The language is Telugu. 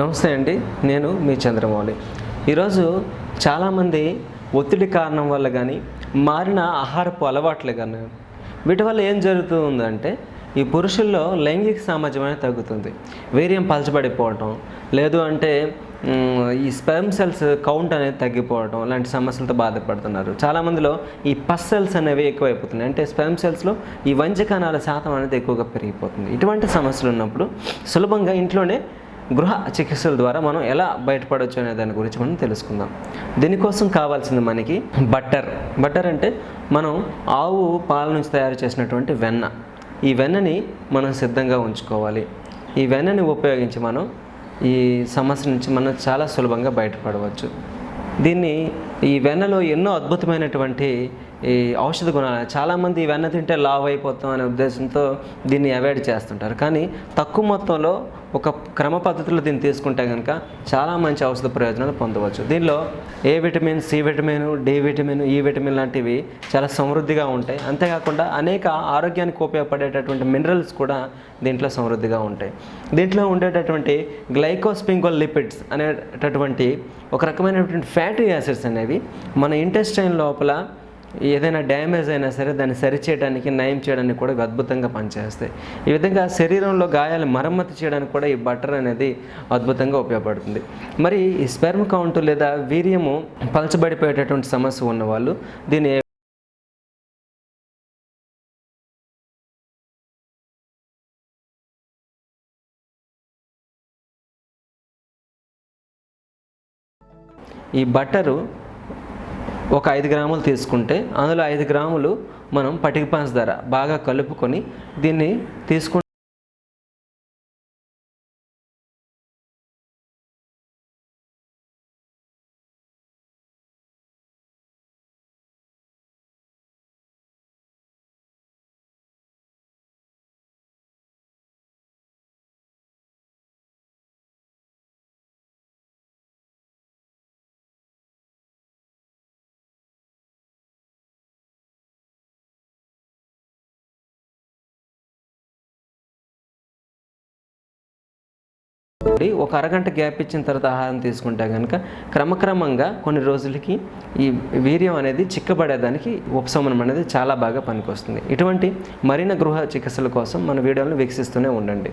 నమస్తే అండి నేను మీ చంద్రమౌళి. ఈరోజు చాలామంది ఒత్తిడి కారణం వల్ల కానీ మారిన ఆహారపు అలవాట్లు కానీ వీటి వల్ల ఏం జరుగుతుందంటే ఈ పురుషుల్లో లైంగిక సామర్థ్యం అనేది తగ్గుతుంది. వీర్యం పలచబడిపోవటం లేదు అంటే ఈ స్పెర్మ్ సెల్స్ కౌంట్ అనేది తగ్గిపోవడం లాంటి సమస్యలతో బాధపడుతున్నారు. చాలామందిలో ఈ పస్ సెల్స్ అనేవి ఎక్కువైపోతున్నాయి. అంటే స్పెర్మ్ సెల్స్లో ఈ వంచకణాల శాతం అనేది ఎక్కువగా పెరిగిపోతుంది. ఇటువంటి సమస్యలు ఉన్నప్పుడు సులభంగా ఇంట్లోనే గృహ చికిత్సల ద్వారా మనం ఎలా బయటపడవచ్చు అనే దాని గురించి మనం తెలుసుకుందాం. దీనికోసం కావాల్సింది మనకి బట్టర్. బట్టర్ అంటే మనం ఆవు పాల నుంచి తయారు చేసినటువంటి వెన్న. ఈ వెన్నని మనం సిద్ధంగా ఉంచుకోవాలి. ఈ వెన్నని ఉపయోగించి మనం ఈ సమస్య నుంచి మనం చాలా సులభంగా బయటపడవచ్చు. దీన్ని ఈ వెన్నలో ఎన్నో అద్భుతమైనటువంటి ఈ ఔషధ గుణాలు. చాలామంది వెన్న తింటే లావ్ అయిపోతాం అనే ఉద్దేశంతో దీన్ని అవాయిడ్ చేస్తుంటారు. కానీ తక్కువ మొత్తంలో ఒక క్రమ పద్ధతిలో దీన్ని తీసుకుంటే కనుక చాలా మంచి ఔషధ ప్రయోజనాలు పొందవచ్చు. దీనిలో A vitamin C vitamin D vitamin E vitamin లాంటివి చాలా సమృద్ధిగా ఉంటాయి. అంతేకాకుండా అనేక ఆరోగ్యానికి ఉపయోగపడేటటువంటి మినరల్స్ కూడా దీంట్లో సమృద్ధిగా ఉంటాయి. దీంట్లో ఉండేటటువంటి గ్లైకోస్పింగోల్ లిపిడ్స్ అనేటటువంటి ఒక రకమైనటువంటి ఫ్యాటీ యాసిడ్స్ అనేవి మన ఇంటెస్టైన్ లోపల ఏదైనా డ్యామేజ్ అయినా సరే దాన్ని సరిచేయడానికి నయం చేయడానికి కూడా అద్భుతంగా పనిచేస్తాయి. ఈ విధంగా శరీరంలో గాయాలు మరమ్మతు చేయడానికి కూడా ఈ బటర్ అనేది అద్భుతంగా ఉపయోగపడుతుంది. మరి ఈ స్పెర్మ్ కౌంట్ లేదా వీర్యము పలచబడిపోయేటటువంటి సమస్య ఉన్నవాళ్ళు దీన్ని ఈ బట్టరు ఒక ఐదు గ్రాములు తీసుకుంటే అందులో ఐదు గ్రాములు మనం పటిక పంచదార బాగా కలుపుకొని దీన్ని తీసుకు ఒక అరగంట గ్యాప్ ఇచ్చిన తర్వాత ఆహారం తీసుకుంటే కనుక క్రమక్రమంగా కొన్ని రోజులకి ఈ వీర్యం అనేది చిక్కబడేదానికి ఉపశమనం అనేది చాలా బాగా పనికొస్తుంది. ఇటువంటి మరిన్ని గృహ చికిత్సల కోసం మన వీడియోలను వీక్షిస్తూనే ఉండండి.